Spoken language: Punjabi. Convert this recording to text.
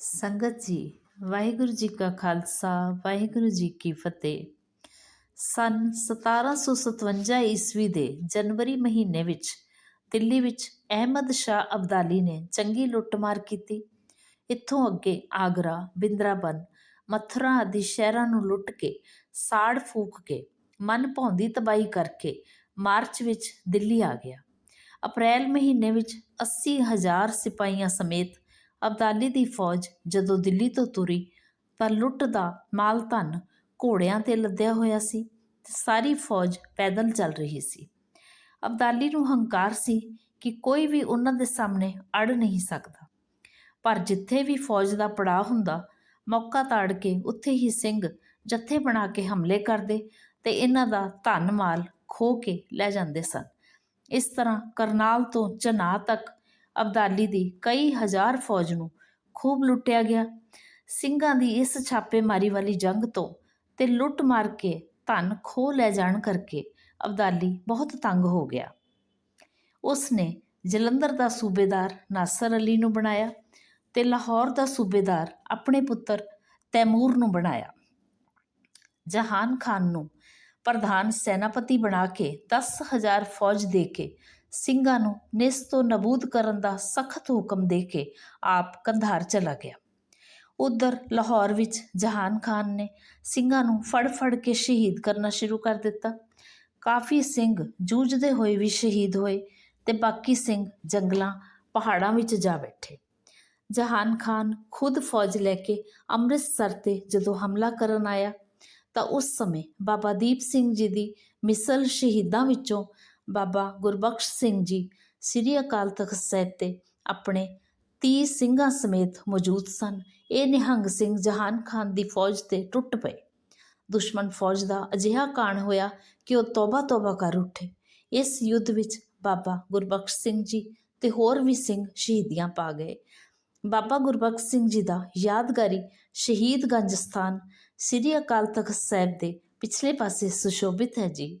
ਸੰਗਤ ਜੀ, ਵਾਹਿਗੁਰੂ ਜੀ ਕਾ ਖਾਲਸਾ, ਵਾਹਿਗੁਰੂ ਜੀ ਕੀ ਫਤਿਹ। ਸਨ 1757 ਈਸਵੀ ਦੇ ਜਨਵਰੀ ਮਹੀਨੇ ਵਿੱਚ ਦਿੱਲੀ ਵਿੱਚ ਅਹਿਮਦ ਸ਼ਾਹ ਅਬਦਾਲੀ ਨੇ ਚੰਗੀ ਲੁੱਟਮਾਰ ਕੀਤੀ। ਇੱਥੋਂ ਅੱਗੇ ਆਗਰਾ ਬਿੰਦਰਾਬਨ ਮਥੁਰਾ ਆਦਿ ਸ਼ਹਿਰਾਂ ਨੂੰ ਲੁੱਟ ਕੇ, ਸਾੜ ਫੂਕ ਕੇ, ਮਨ ਭਾਉਂਦੀ ਤਬਾਈ ਕਰਕੇ ਮਾਰਚ ਵਿੱਚ ਦਿੱਲੀ ਆ ਗਿਆ। ਅਪ੍ਰੈਲ ਮਹੀਨੇ ਵਿੱਚ 80000 ਸਿਪਾਹੀਆਂ ਸਮੇਤ ਅਬਦਾਲੀ ਦੀ ਫੌਜ ਜਦੋਂ ਦਿੱਲੀ ਤੋਂ ਤੁਰੀ ਤਾਂ ਲੁੱਟ ਦਾ ਮਾਲ ਧਨ ਘੋੜਿਆਂ ਤੇ ਲੱਦਿਆ ਹੋਇਆ ਸੀ ਤੇ ਸਾਰੀ ਫੌਜ ਪੈਦਲ ਚੱਲ ਰਹੀ ਸੀ। ਅਬਦਾਲੀ ਨੂੰ ਹੰਕਾਰ ਸੀ ਕਿ ਕੋਈ ਵੀ ਉਹਨਾਂ ਦੇ ਸਾਹਮਣੇ ਅੜ ਨਹੀਂ ਸਕਦਾ। ਪਰ ਜਿੱਥੇ ਵੀ ਫੌਜ ਦਾ ਪੜਾਅ ਹੁੰਦਾ, ਮੌਕਾ ਤਾੜ ਕੇ ਉੱਥੇ ਹੀ ਸਿੰਘ ਜੱਥੇ ਬਣਾ ਕੇ ਹਮਲੇ ਕਰਦੇ ਤੇ ਇਹਨਾਂ ਦਾ ਧਨ ਮਾਲ ਖੋ ਕੇ ਲੈ ਜਾਂਦੇ ਸਨ। ਇਸ ਤਰ੍ਹਾਂ ਕਰਨਾਲ ਤੋਂ ਚਨਾ ਤੱਕ ਅਬਦਾਲੀ ਦੀ ਕਈ ਹਜ਼ਾਰ ਫੌਜ ਨੂੰ ਖੂਬ ਲੁੱਟਿਆ ਗਿਆ। ਸਿੰਘਾਂ ਦੀ ਇਸ ਛਾਪੇਮਾਰੀ ਵਾਲੀ ਜੰਗ ਤੋਂ ਤੇ ਲੁੱਟ ਮਾਰ ਕੇ ਧਨ ਖੋ ਲੈ ਜਾਣ ਕਰਕੇ ਅਬਦਾਲੀ ਬਹੁਤ ਤੰਗ ਹੋ ਗਿਆ। ਉਸ ਨੇ ਜਲੰਧਰ ਦਾ ਸੂਬੇਦਾਰ ਨਾਸਰ ਅਲੀ ਨੂੰ ਬਣਾਇਆ ਤੇ ਲਾਹੌਰ ਦਾ ਸੂਬੇਦਾਰ ਆਪਣੇ ਪੁੱਤਰ ਤੈਮੂਰ ਨੂੰ ਬਣਾਇਆ। ਜਹਾਨ ਖਾਨ ਨੂੰ ਪ੍ਰਧਾਨ ਸੈਨਾਪਤੀ ਬਣਾ ਕੇ 10000 ਫੌਜ ਦੇ ਕੇ ਸਿੰਘਾਂ ਨੂੰ ਨਿਸ ਤੋਂ ਨਬੂਦ ਕਰਨ ਦਾ ਸਖਤ ਹੁਕਮ ਦੇ ਕੇ ਆਪ ਕੰਧਾਰ ਚਲਾ ਗਿਆ। ਉਧਰ ਲਾਹੌਰ ਵਿੱਚ ਜਹਾਨ ਖਾਨ ਨੇ ਸਿੰਘਾਂ ਨੂੰ ਫੜ-ਫੜ ਕੇ ਸ਼ਹੀਦ ਕਰਨਾ ਸ਼ੁਰੂ ਕਰ ਦਿੱਤਾ। ਕਾਫੀ ਸਿੰਘ ਜੂਝਦੇ ਹੋਏ ਵੀ ਸ਼ਹੀਦ ਹੋਏ ਤੇ ਬਾਕੀ ਸਿੰਘ ਜੰਗਲਾਂ, ਪਹਾੜਾਂ ਵਿੱਚ ਜਾ ਬੈਠੇ। ਜਹਾਨ ਖਾਨ ਖੁਦ ਫੌਜ ਲੈ ਕੇ ਅੰਮ੍ਰਿਤਸਰ ਤੇ ਜਦੋਂ ਹਮਲਾ ਕਰਨ ਆਇਆ ਤਾਂ ਉਸ ਸਮੇਂ ਬਾਬਾ ਦੀਪ ਸਿੰਘ ਜੀ ਦੀ ਮਿਸਲ ਸ਼ਹੀਦਾਂ ਵਿੱਚੋਂ ਬਾਬਾ ਗੁਰਬਖਸ਼ ਸਿੰਘ ਜੀ ਸ੍ਰੀ ਅਕਾਲ ਤਖਤ ਸਾਹਿਬ ਤੇ ਆਪਣੇ 30 ਸਿੰਘਾਂ ਸਮੇਤ ਮੌਜੂਦ ਸਨ। ਇਹ ਨਿਹੰਗ ਸਿੰਘ ਜਹਾਨ ਖਾਨ ਦੀ ਫੌਜ ਤੇ ਟੁੱਟ ਪਏ। ਦੁਸ਼ਮਣ ਫੌਜ ਦਾ ਅਜਿਹਾ ਕਾਣ ਹੋਇਆ ਕਿ ਉਹ ਤੋਬਾ ਤੋਬਾ ਕਰ ਉੱਠੇ। ਇਸ ਯੁੱਧ ਵਿੱਚ ਬਾਬਾ ਗੁਰਬਖਸ਼ ਸਿੰਘ ਜੀ ਤੇ ਹੋਰ ਵੀ ਸਿੰਘ ਸ਼ਹੀਦੀਆਂ ਪਾ ਗਏ। ਬਾਬਾ ਗੁਰਬਖਸ਼ ਸਿੰਘ ਜੀ ਦਾ ਯਾਦਗਾਰੀ ਸ਼ਹੀਦਗੰਜ ਸਥਾਨ ਸ੍ਰੀ ਅਕਾਲ ਤਖਤ ਸਾਹਿਬ ਦੇ ਪਿਛਲੇ ਪਾਸੇ ਸੁਸ਼ੋਭਿਤ ਹੈ ਜੀ।